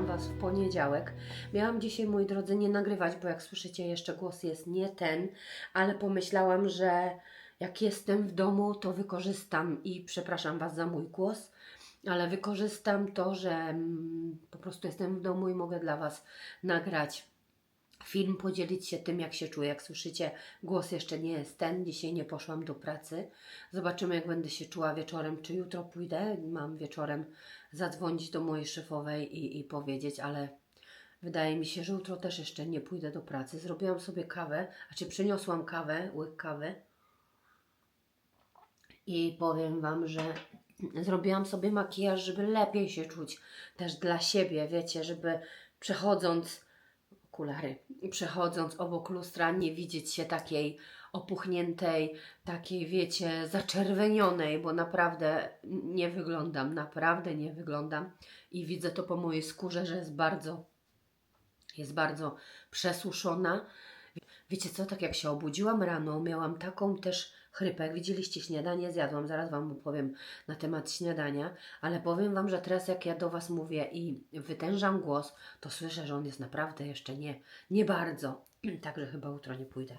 witam Was w poniedziałek. Miałam dzisiaj, moi drodzy, nie nagrywać, bo jak słyszycie, jeszcze głos jest nie ten, ale pomyślałam, że jak jestem w domu, to wykorzystam i przepraszam Was za mój głos, ale wykorzystam to, że mm, po prostu jestem w domu i mogę dla Was nagrać film, podzielić się tym, jak się czuję. Jak słyszycie, głos jeszcze nie jest ten. Dzisiaj nie poszłam do pracy. Zobaczymy, jak będę się czuła wieczorem, czy jutro pójdę. Mam wieczorem zadzwonić do mojej szefowej i, i powiedzieć, ale wydaje mi się, że jutro też jeszcze nie pójdę do pracy. Zrobiłam sobie kawę, a czy przyniosłam kawę, łyk kawy. I powiem Wam, że zrobiłam sobie makijaż, żeby lepiej się czuć też dla siebie, wiecie, żeby przechodząc okulary, przechodząc obok lustra nie widzieć się takiej opuchniętej, takiej wiecie, zaczerwenionej, bo naprawdę nie wyglądam, naprawdę nie wyglądam i widzę to po mojej skórze, że jest bardzo jest bardzo przesuszona. Wiecie co, tak jak się obudziłam rano, miałam taką też chrypę. Jak widzieliście śniadanie, zjadłam. Zaraz Wam opowiem na temat śniadania, ale powiem Wam, że teraz jak ja do Was mówię i wytężam głos, to słyszę, że on jest naprawdę jeszcze nie, nie bardzo. Także chyba jutro nie pójdę.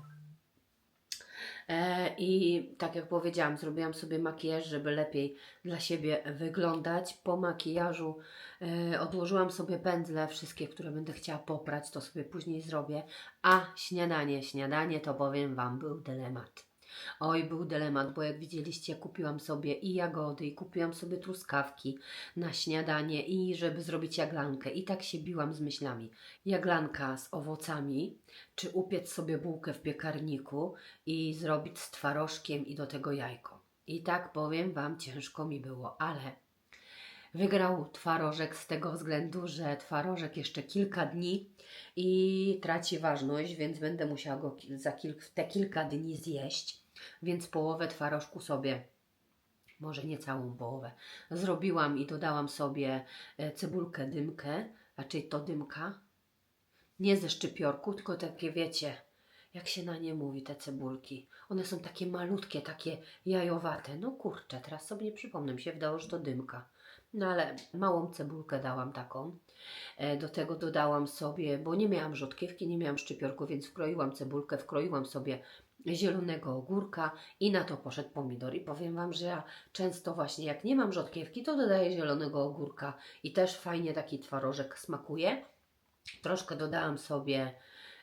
E, I tak jak powiedziałam, zrobiłam sobie makijaż, żeby lepiej dla siebie wyglądać. Po makijażu e, odłożyłam sobie pędzle, wszystkie, które będę chciała poprać, to sobie później zrobię. A śniadanie, śniadanie to powiem Wam był dylemat. Oj, był dylemat, bo jak widzieliście, kupiłam sobie i jagody, i kupiłam sobie truskawki na śniadanie, i żeby zrobić jaglankę. I tak się biłam z myślami. Jaglanka z owocami, czy upiec sobie bułkę w piekarniku i zrobić z twarożkiem i do tego jajko. I tak powiem Wam, ciężko mi było, ale wygrał twarożek z tego względu, że twarożek jeszcze kilka dni i traci ważność, więc będę musiała go za kil- te kilka dni zjeść. Więc połowę twarożku sobie, może nie całą połowę, zrobiłam i dodałam sobie e, cebulkę dymkę, raczej to dymka, nie ze szczypiorku, tylko takie wiecie, jak się na nie mówi, te cebulki. One są takie malutkie, takie jajowate. No kurczę, teraz sobie nie przypomnę, mi się wydało, że to dymka. No ale małą cebulkę dałam taką. E, Do tego dodałam sobie, bo nie miałam rzodkiewki, nie miałam szczypiorku, więc wkroiłam cebulkę, wkroiłam sobie zielonego ogórka i na to poszedł pomidor. I powiem Wam, że ja często właśnie jak nie mam rzodkiewki, to dodaję zielonego ogórka i też fajnie taki twarożek smakuje. Troszkę dodałam sobie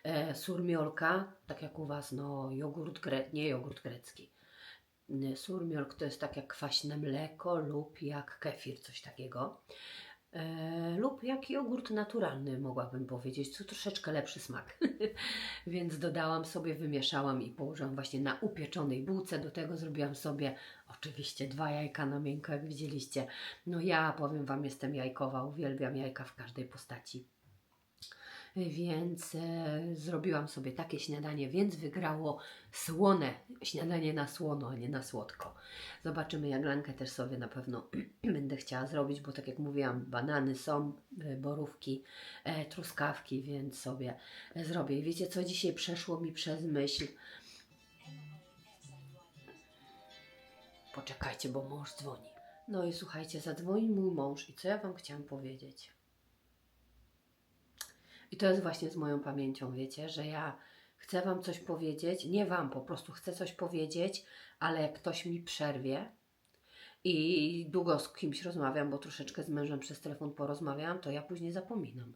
e, surmiolka, tak jak u Was, no jogurt gre, nie jogurt grecki. Surmiolk to jest tak jak kwaśne mleko lub jak kefir, coś takiego. E, lub jak jogurt naturalny, mogłabym powiedzieć, co troszeczkę lepszy smak. Więc dodałam sobie, wymieszałam i położyłam właśnie na upieczonej bułce. Do tego zrobiłam sobie oczywiście dwa jajka na miękko, jak widzieliście. No ja powiem Wam, jestem jajkowa, uwielbiam jajka w każdej postaci. Więc e, zrobiłam sobie takie śniadanie, więc wygrało słone. Śniadanie na słono, a nie na słodko. Zobaczymy, jaglankę też sobie na pewno będę chciała zrobić, bo tak jak mówiłam, banany są, e, borówki, e, truskawki, więc sobie zrobię. Wiecie co dzisiaj przeszło mi przez myśl? Poczekajcie, bo mąż dzwoni. No i słuchajcie, zadzwonił mój mąż i co ja Wam chciałam powiedzieć? I to jest właśnie z moją pamięcią, wiecie, że ja chcę Wam coś powiedzieć, nie Wam, po prostu chcę coś powiedzieć, ale jak ktoś mi przerwie i długo z kimś rozmawiam, bo troszeczkę z mężem przez telefon porozmawiałam, to ja później zapominam.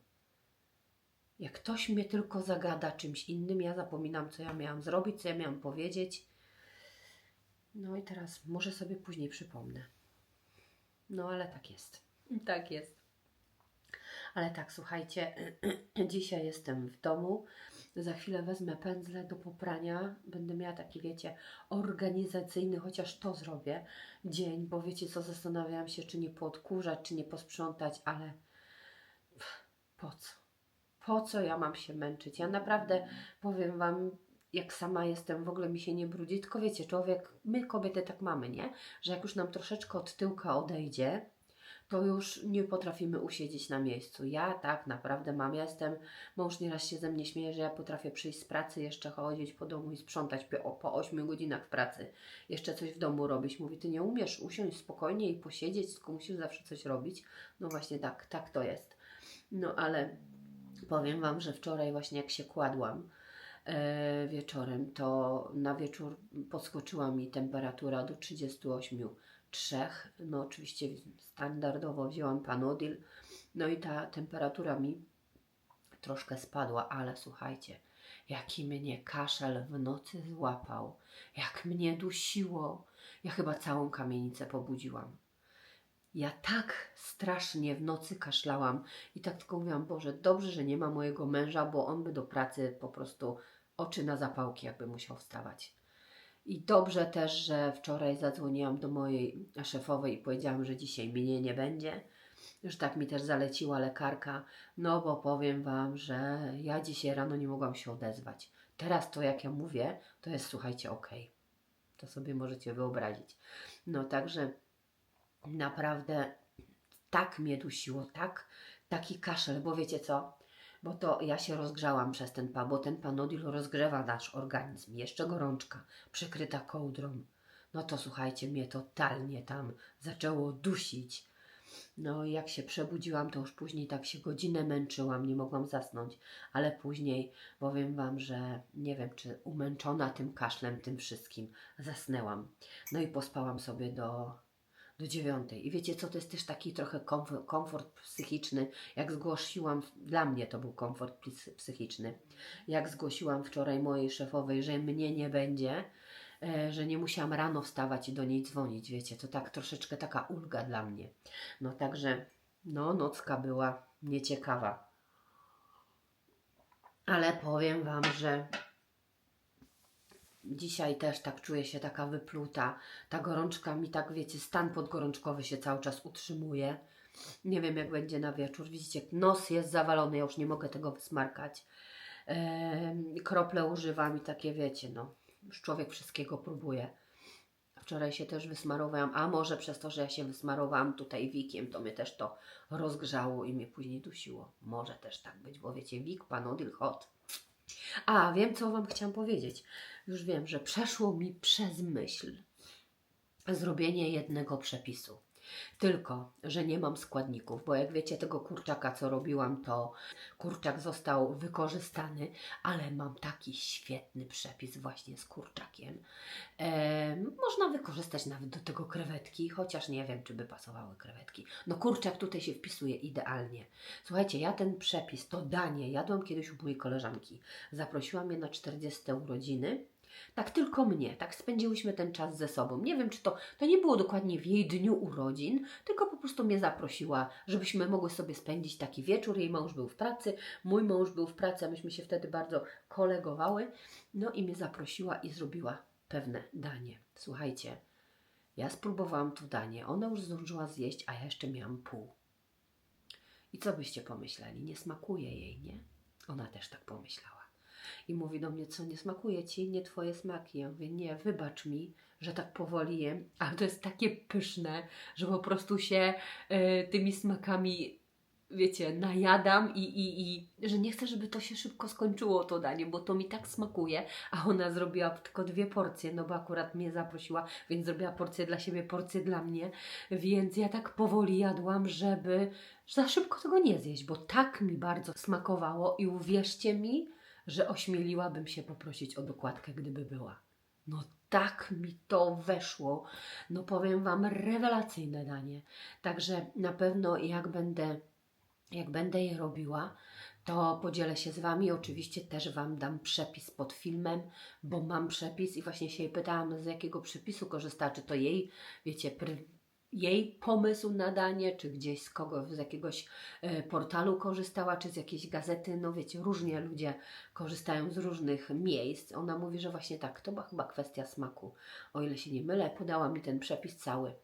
Jak ktoś mnie tylko zagada czymś innym, ja zapominam, co ja miałam zrobić, co ja miałam powiedzieć. No i teraz może sobie później przypomnę. No ale tak jest. Tak jest. Ale tak, słuchajcie, dzisiaj jestem w domu. Za chwilę wezmę pędzle do poprania. Będę miała taki, wiecie, organizacyjny, chociaż to zrobię, dzień, bo wiecie co, zastanawiałam się, czy nie poodkurzać, czy nie posprzątać, ale po co? Po co ja mam się męczyć? Ja naprawdę powiem Wam, jak sama jestem, w ogóle mi się nie brudzi, tylko wiecie, człowiek, my kobiety tak mamy, nie? Że jak już nam troszeczkę od tyłka odejdzie, to już nie potrafimy usiedzieć na miejscu. Ja tak naprawdę mam, ja jestem, mąż nieraz się ze mnie śmieje, że ja potrafię przyjść z pracy, jeszcze chodzić po domu i sprzątać po, po 8 godzinach w pracy, jeszcze coś w domu robić. Mówi, ty nie umiesz usiąść spokojnie i posiedzieć, tylko musisz zawsze coś robić. No właśnie tak, tak to jest. No ale powiem Wam, że wczoraj właśnie jak się kładłam e, wieczorem, to na wieczór podskoczyła mi temperatura do 38,3. No oczywiście standardowo wzięłam Panodil, no i ta temperatura mi troszkę spadła, ale słuchajcie, jaki mnie kaszel w nocy złapał, jak mnie dusiło. Ja chyba całą kamienicę pobudziłam. Ja tak strasznie w nocy kaszlałam i tak tylko mówiłam, Boże, dobrze, że nie ma mojego męża, bo on by do pracy po prostu oczy na zapałki jakby musiał wstawać. I dobrze też, że wczoraj zadzwoniłam do mojej szefowej i powiedziałam, że dzisiaj mnie nie będzie. Już tak mi też zaleciła lekarka, no bo powiem Wam, że ja dzisiaj rano nie mogłam się odezwać. Teraz to, jak ja mówię, to jest, słuchajcie, okej. To sobie możecie wyobrazić. No także naprawdę tak mnie dusiło, tak, taki kaszel, bo wiecie co? Bo to ja się rozgrzałam przez ten pa, bo ten panodil rozgrzewa nasz organizm. Jeszcze gorączka, przykryta kołdrą. No to słuchajcie, mnie totalnie tam zaczęło dusić. No jak się przebudziłam, to już później tak się godzinę męczyłam, nie mogłam zasnąć, ale później powiem Wam, że nie wiem, czy umęczona tym kaszlem, tym wszystkim, zasnęłam. No i pospałam sobie do, do dziewiątej. I wiecie co, to jest też taki trochę komfort, komfort psychiczny. Jak zgłosiłam, dla mnie to był komfort psy- psychiczny. Jak zgłosiłam wczoraj mojej szefowej, że mnie nie będzie, e, że nie musiałam rano wstawać i do niej dzwonić, wiecie, to tak troszeczkę taka ulga dla mnie. No także, no nocka była nieciekawa. Ale powiem Wam, że dzisiaj też tak czuję się taka wypluta. Ta gorączka mi tak, wiecie, stan podgorączkowy się cały czas utrzymuje. Nie wiem, jak będzie na wieczór. Widzicie, nos jest zawalony, ja już nie mogę tego wysmarkać. Krople używam i takie, wiecie, no, już człowiek wszystkiego próbuje. Wczoraj się też wysmarowałam, a może przez to, że ja się wysmarowałam tutaj wikiem, to mnie też to rozgrzało i mnie później dusiło. Może też tak być, bo wiecie, wik, panodil, hot. A, wiem, co Wam chciałam powiedzieć. Już wiem, że przeszło mi przez myśl zrobienie jednego przepisu. Tylko, że nie mam składników, bo jak wiecie, tego kurczaka, co robiłam, to kurczak został wykorzystany, ale mam taki świetny przepis właśnie z kurczakiem. Em, można wykorzystać nawet do tego krewetki, chociaż nie wiem, czy by pasowały krewetki. No kurczak tutaj się wpisuje idealnie. Słuchajcie, ja ten przepis, to danie jadłam kiedyś u mojej koleżanki. Zaprosiłam je na 40 urodziny. Tak tylko mnie, tak spędziłyśmy ten czas ze sobą. Nie wiem, czy to, to nie było dokładnie w jej dniu urodzin, tylko po prostu mnie zaprosiła, żebyśmy mogły sobie spędzić taki wieczór. Jej mąż był w pracy, mój mąż był w pracy, a myśmy się wtedy bardzo kolegowały. No i mnie zaprosiła i zrobiła pewne danie. Słuchajcie, ja spróbowałam to danie, ona już zdążyła zjeść, a ja jeszcze miałam pół. I co byście pomyśleli? Nie smakuje jej, nie? Ona też tak pomyślała. I mówi do mnie, co nie smakuje ci, nie twoje smaki. Ja mówię, nie, wybacz mi, że tak powoli jem, ale to jest takie pyszne, że po prostu się e, tymi smakami, wiecie, najadam i, i, i że nie chcę, żeby to się szybko skończyło to danie, bo to mi tak smakuje, a ona zrobiła tylko dwie porcje, no bo akurat mnie zaprosiła, więc zrobiła porcję dla siebie, porcję dla mnie, więc ja tak powoli jadłam, żeby za szybko tego nie zjeść, bo tak mi bardzo smakowało. I uwierzcie mi, że ośmieliłabym się poprosić o dokładkę, gdyby była. No tak mi to weszło. No powiem Wam, rewelacyjne danie. Także na pewno jak będę, jak będę je robiła, to podzielę się z Wami. Oczywiście też Wam dam przepis pod filmem, bo mam przepis i właśnie się jej pytałam, z jakiego przepisu korzysta, czy to jej, wiecie, pr- jej pomysł na danie, czy gdzieś z kogo, z jakiegoś e, portalu korzystała, czy z jakiejś gazety. No wiecie, różnie ludzie korzystają z różnych miejsc. Ona mówi, że właśnie tak, to była chyba kwestia smaku. O ile się nie mylę, podała mi ten przepis cały.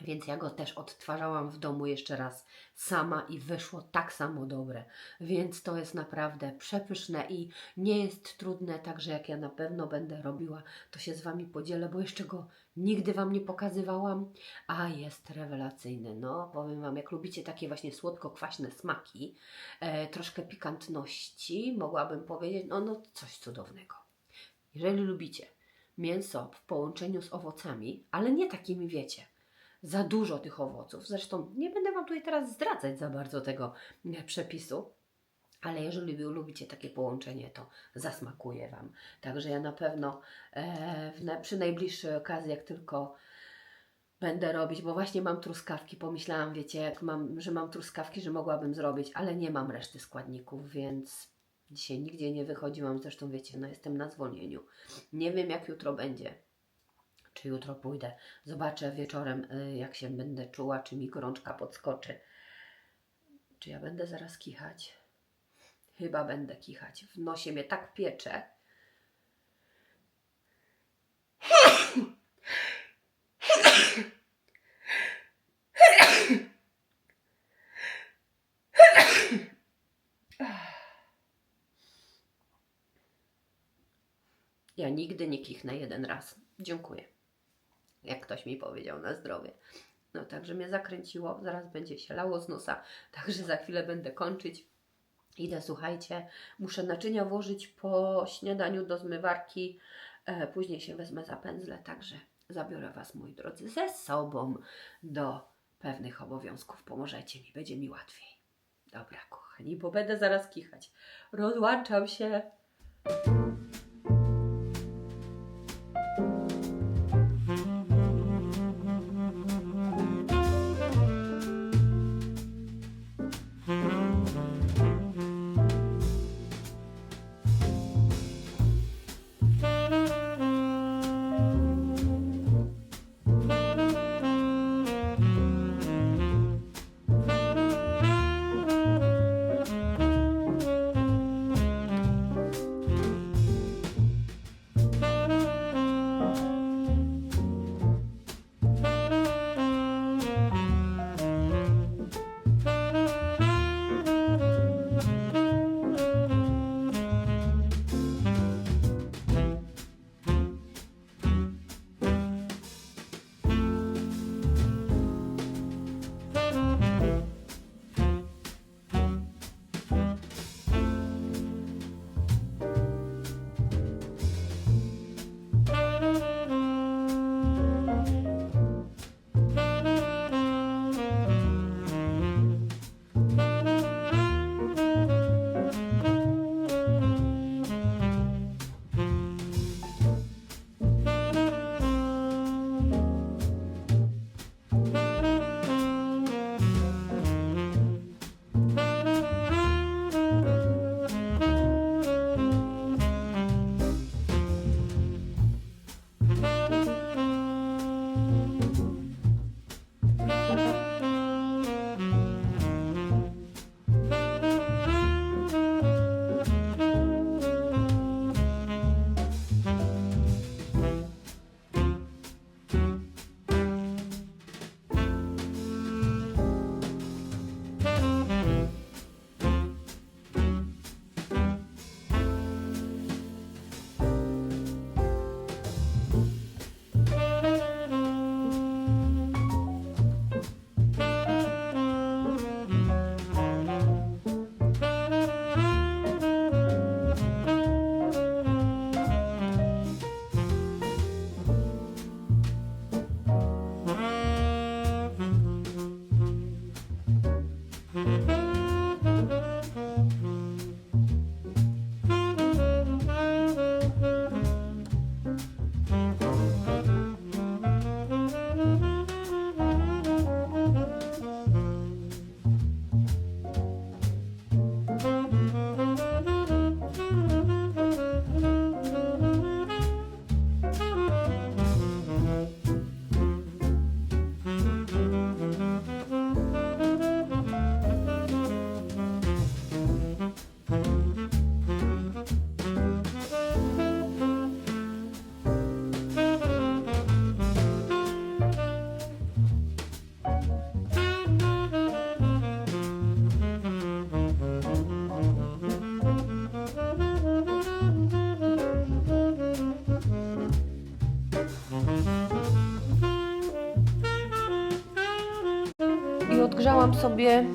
Więc ja go też odtwarzałam w domu jeszcze raz sama i wyszło tak samo dobre. Więc to jest naprawdę przepyszne i nie jest trudne, także jak ja na pewno będę robiła, to się z Wami podzielę, bo jeszcze go nigdy Wam nie pokazywałam, a jest rewelacyjny. No, powiem Wam, jak lubicie takie właśnie słodko-kwaśne smaki, e, troszkę pikantności, mogłabym powiedzieć, no, no coś cudownego. Jeżeli lubicie mięso w połączeniu z owocami, ale nie takimi wiecie, za dużo tych owoców. Zresztą nie będę Wam tutaj teraz zdradzać za bardzo tego e, przepisu. Ale jeżeli lubicie takie połączenie, to zasmakuje Wam. Także ja na pewno e, przy najbliższej okazji, jak tylko będę robić, bo właśnie mam truskawki. Pomyślałam, wiecie, jak mam, że mam truskawki, że mogłabym zrobić, ale nie mam reszty składników, więc dzisiaj nigdzie nie wychodziłam. Zresztą wiecie, no jestem na zwolnieniu. Nie wiem, jak jutro będzie. Czy jutro pójdę. Zobaczę wieczorem, y, jak się będę czuła, czy mi gorączka podskoczy. Czy ja będę zaraz kichać? Chyba będę kichać. W nosie mnie tak piecze. Ja nigdy nie kichnę jeden raz. Dziękuję. Jak ktoś mi powiedział na zdrowie. No także mnie zakręciło. Zaraz będzie się lało z nosa. Także za chwilę będę kończyć. Idę, słuchajcie, muszę naczynia włożyć po śniadaniu do zmywarki. E, później się wezmę za pędzle, także zabiorę Was, moi drodzy, ze sobą do pewnych obowiązków. Pomożecie mi, będzie mi łatwiej. Dobra, kochani, bo będę zaraz kichać. Rozłączam się. I odgrzałam sobie mm,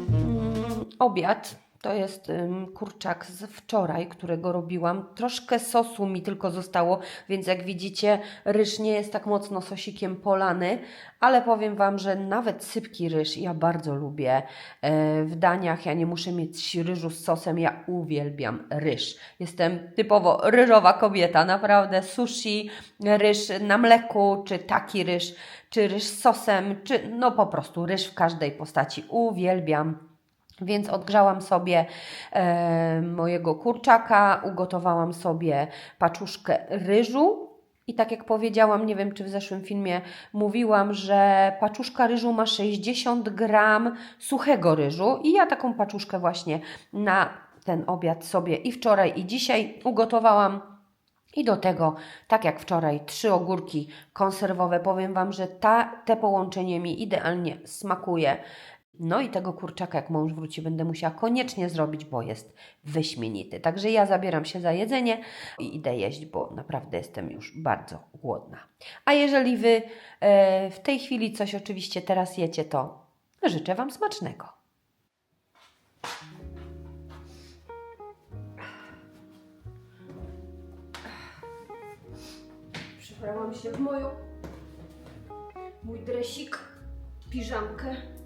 obiad To jest kurczak z wczoraj, którego robiłam. Troszkę sosu mi tylko zostało, więc jak widzicie, ryż nie jest tak mocno sosikiem polany, ale powiem Wam, że nawet sypki ryż ja bardzo lubię. E, w daniach ja nie muszę mieć ryżu z sosem, ja uwielbiam ryż. Jestem typowo ryżowa kobieta, naprawdę sushi, ryż na mleku, czy taki ryż, czy ryż z sosem, czy no po prostu ryż w każdej postaci. Uwielbiam. Więc odgrzałam sobie e, mojego kurczaka, ugotowałam sobie paczuszkę ryżu. I tak jak powiedziałam, nie wiem czy w zeszłym filmie mówiłam, że paczuszka ryżu ma 60 gram suchego ryżu. I ja taką paczuszkę właśnie na ten obiad sobie i wczoraj, i dzisiaj ugotowałam. I do tego, tak jak wczoraj, trzy ogórki konserwowe. Powiem Wam, że ta, te połączenie mi idealnie smakuje. No i tego kurczaka, jak mąż wróci, będę musiała koniecznie zrobić, bo jest wyśmienity. Także ja zabieram się za jedzenie i idę jeść, bo naprawdę jestem już bardzo głodna. A jeżeli Wy e, w tej chwili coś oczywiście teraz jecie, to życzę Wam smacznego. Przebrałam się w moją mój dresik, piżamkę.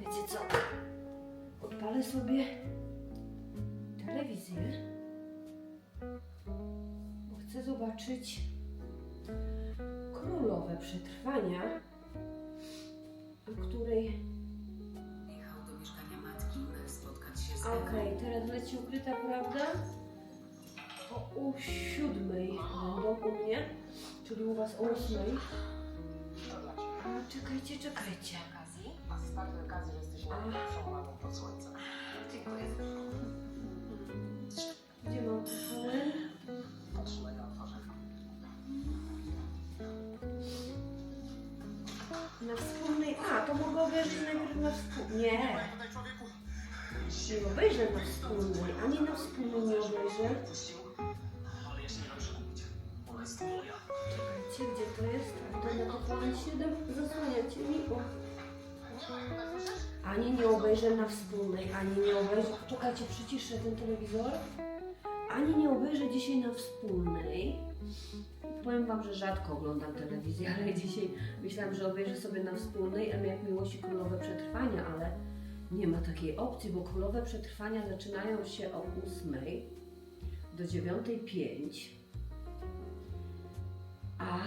Wiecie co? Odpalę sobie telewizję, bo chcę zobaczyć królowe przetrwania, o której. Jechał do mieszkania matki, by spotkać się z Okej, teraz leci ukryta prawda? O u siódmej będą u mnie, czyli u was o ósmej. A, czekajcie, czekajcie. A z takiej okazji, że jesteś najlepszą mamą pod słońcem. Dziękuję. Gdzie mam? Patrz na ja otworzę. Na wspólnej. A, to mogę obejrzeć najpierw na wspólnej. Nie. Nie obejrzę na wspólnej, ani na wspólnej nie obejrzę. Się nie. Czekajcie, gdzie to jest? A to na TVN 7 zasłaniacie mi. O. Ani nie obejrzę na wspólnej, ani nie obejrzę. Czekajcie, przyciszę ten telewizor. Ani nie obejrzę dzisiaj na wspólnej. Powiem Wam, że rzadko oglądam telewizję, ale dzisiaj myślałam, że obejrzę sobie na wspólnej M jak miłości królowe przetrwania, ale nie ma takiej opcji, bo królowe przetrwania zaczynają się o 8 do 9.05. A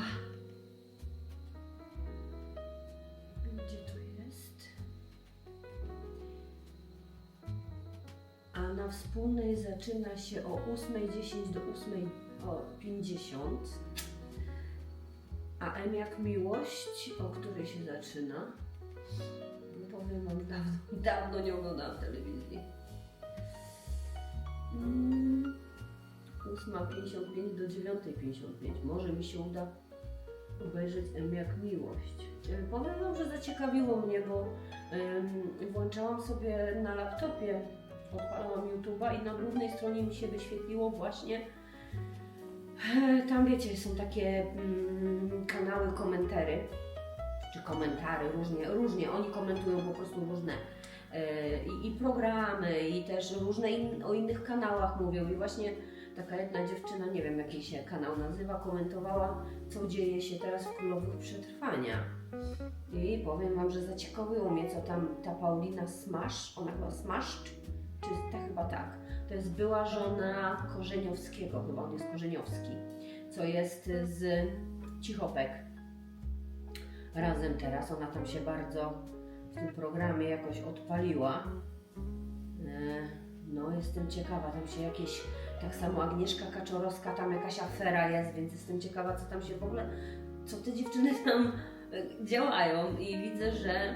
na wspólnej zaczyna się o 8.10 do 8.50. A M jak miłość, o której się zaczyna? No powiem Wam, dawno, dawno nie oglądałam telewizji. Mm. 8.55 do 9.55. Może mi się uda obejrzeć M jak miłość. E, Powiem Wam, że zaciekawiło mnie, bo ym, włączałam sobie na laptopie, odpalałam YouTube'a i na głównej stronie mi się wyświetliło właśnie e, tam wiecie, są takie mm, kanały komentary, czy komentary, różnie, różnie, oni komentują po prostu różne e, i, i programy, i też różne in, o innych kanałach mówią i właśnie taka jedna dziewczyna, nie wiem jaki się kanał nazywa, komentowała, co dzieje się teraz w Królowych Przetrwania. I powiem Wam, że zaciekawiło mnie, co tam ta Paulina Smash, ona chyba Smash, czy, czy ta chyba tak, to jest była żona Korzeniowskiego, chyba on jest Korzeniowski, co jest z Cichopek. Razem teraz, ona tam się bardzo w tym programie jakoś odpaliła. E, No, jestem ciekawa, tam się jakieś tak samo Agnieszka Kaczorowska, tam jakaś afera jest, więc jestem ciekawa, co tam się w ogóle, co te dziewczyny tam e, działają. I widzę, że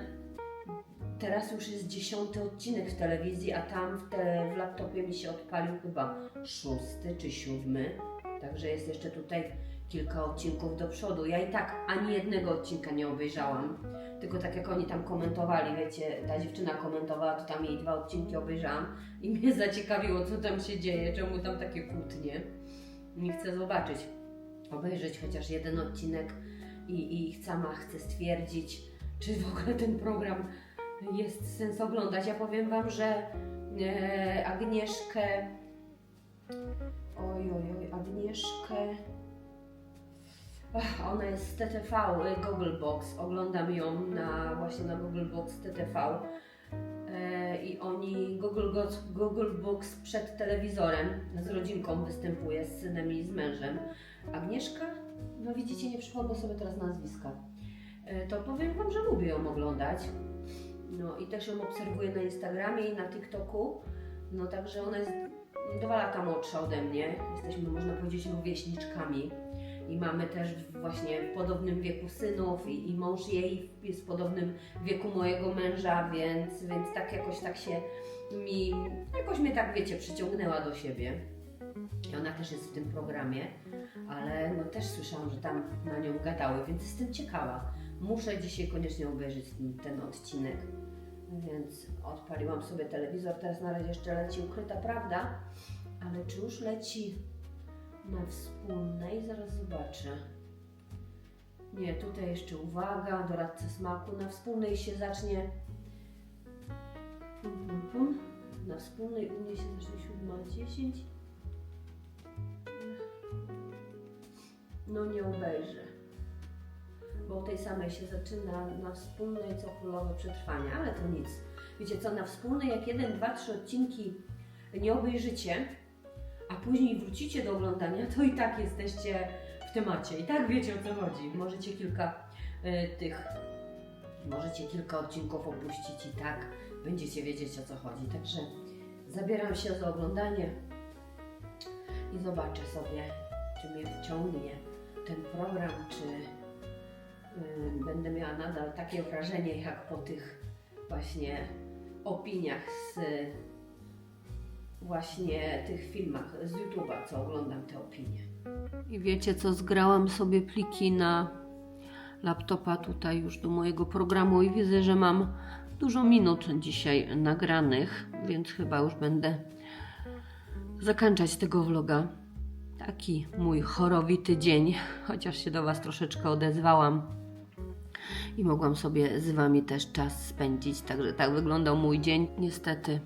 teraz już jest dziesiąty odcinek w telewizji, a tam w, te, w laptopie mi się odpalił chyba szósty czy siódmy. Także jest jeszcze tutaj kilka odcinków do przodu. Ja i tak ani jednego odcinka nie obejrzałam. Tylko tak jak oni tam komentowali, wiecie, ta dziewczyna komentowała, to tam jej dwa odcinki obejrzałam i mnie zaciekawiło, co tam się dzieje, czemu tam takie kłótnie. Nie chcę zobaczyć, obejrzeć chociaż jeden odcinek i, i sama chcę stwierdzić, czy w ogóle ten program jest sens oglądać. Ja powiem Wam, że e, Agnieszkę. Oj, oj, oj, Agnieszkę. Ach, ona jest z TTV, y, Google Box. Oglądam ją na, właśnie na Google Box TTV. E, I oni, Google, Go- Google Box przed telewizorem z rodzinką występuje, z synem i z mężem. Agnieszka? No widzicie, nie przypomnę sobie teraz nazwiska. E, To powiem Wam, że lubię ją oglądać. No i też ją obserwuję na Instagramie i na TikToku. No także ona jest dwa lata młodsza ode mnie. Jesteśmy, można powiedzieć, rówieśniczkami. I mamy też właśnie w podobnym wieku synów i, i mąż jej jest w podobnym wieku mojego męża, więc, więc tak jakoś tak się mi, jakoś mnie tak wiecie, przyciągnęła do siebie. I ona też jest w tym programie, ale no też słyszałam, że tam na nią gadały, więc jestem ciekawa. Muszę dzisiaj koniecznie obejrzeć ten, ten odcinek. Więc odpaliłam sobie telewizor, teraz na razie jeszcze leci ukryta prawda, ale czy już leci na wspólnej? Zaraz zobaczę. Nie, tutaj jeszcze uwaga, doradca smaku. Na wspólnej się zacznie. Na wspólnej u mnie się zacznie 7.10. No nie obejrzę. Bo tej samej się zaczyna na wspólnej co królowe przetrwania, ale to nic. Wiecie co, na wspólnej jak jeden, dwa, trzy odcinki nie obejrzycie, a później wrócicie do oglądania, to i tak jesteście w temacie. I tak wiecie o co chodzi. Możecie kilka y, tych, możecie kilka odcinków opuścić i tak będziecie wiedzieć o co chodzi. Także zabieram się za oglądanie i zobaczę sobie, czy mnie wciągnie ten program, czy będę miała nadal takie wrażenie jak po tych właśnie opiniach z właśnie tych filmach z YouTube'a, co oglądam te opinie. I wiecie co, zgrałam sobie pliki na laptopa tutaj już do mojego programu i widzę, że mam dużo minut dzisiaj nagranych, więc chyba już będę zakończać tego vloga. Taki mój chorowity dzień, chociaż się do Was troszeczkę odezwałam i mogłam sobie z Wami też czas spędzić. Także tak wyglądał mój dzień. Niestety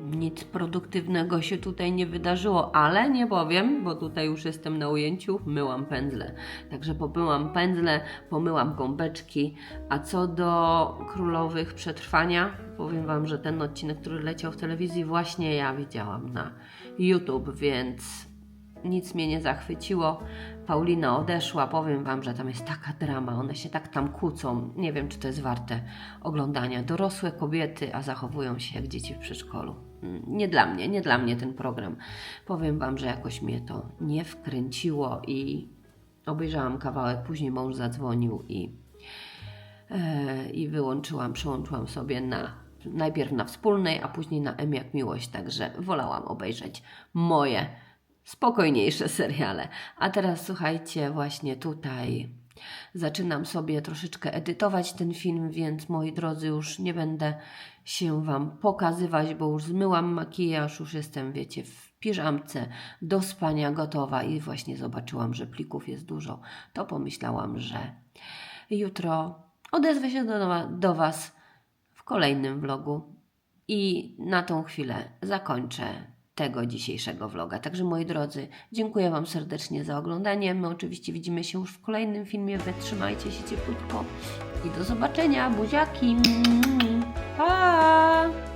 nic produktywnego się tutaj nie wydarzyło, ale nie powiem, bo tutaj już jestem na ujęciu, myłam pędzle. Także popyłam pędzle, pomyłam gąbeczki, a co do królowych przetrwania, powiem Wam, że ten odcinek, który leciał w telewizji, właśnie ja widziałam na YouTube, więc nic mnie nie zachwyciło. Paulina odeszła, powiem Wam, że tam jest taka drama, one się tak tam kłócą. Nie wiem, czy to jest warte oglądania. Dorosłe kobiety, a zachowują się jak dzieci w przedszkolu. Nie dla mnie, nie dla mnie ten program. Powiem Wam, że jakoś mnie to nie wkręciło i obejrzałam kawałek, później mąż zadzwonił i, e, i wyłączyłam, przełączyłam sobie na najpierw na wspólnej, a później na M jak miłość, także wolałam obejrzeć moje spokojniejsze seriale. A teraz słuchajcie, właśnie tutaj zaczynam sobie troszeczkę edytować ten film, więc moi drodzy, już nie będę się Wam pokazywać, bo już zmyłam makijaż, już jestem, wiecie, w piżamce do spania gotowa i właśnie zobaczyłam, że plików jest dużo. To pomyślałam, że jutro odezwę się do, do Was w kolejnym vlogu i na tą chwilę zakończę tego dzisiejszego vloga. Także moi drodzy, dziękuję Wam serdecznie za oglądanie. My oczywiście widzimy się już w kolejnym filmie. Wytrzymajcie się cieplutko i do zobaczenia. Buziaki! Pa!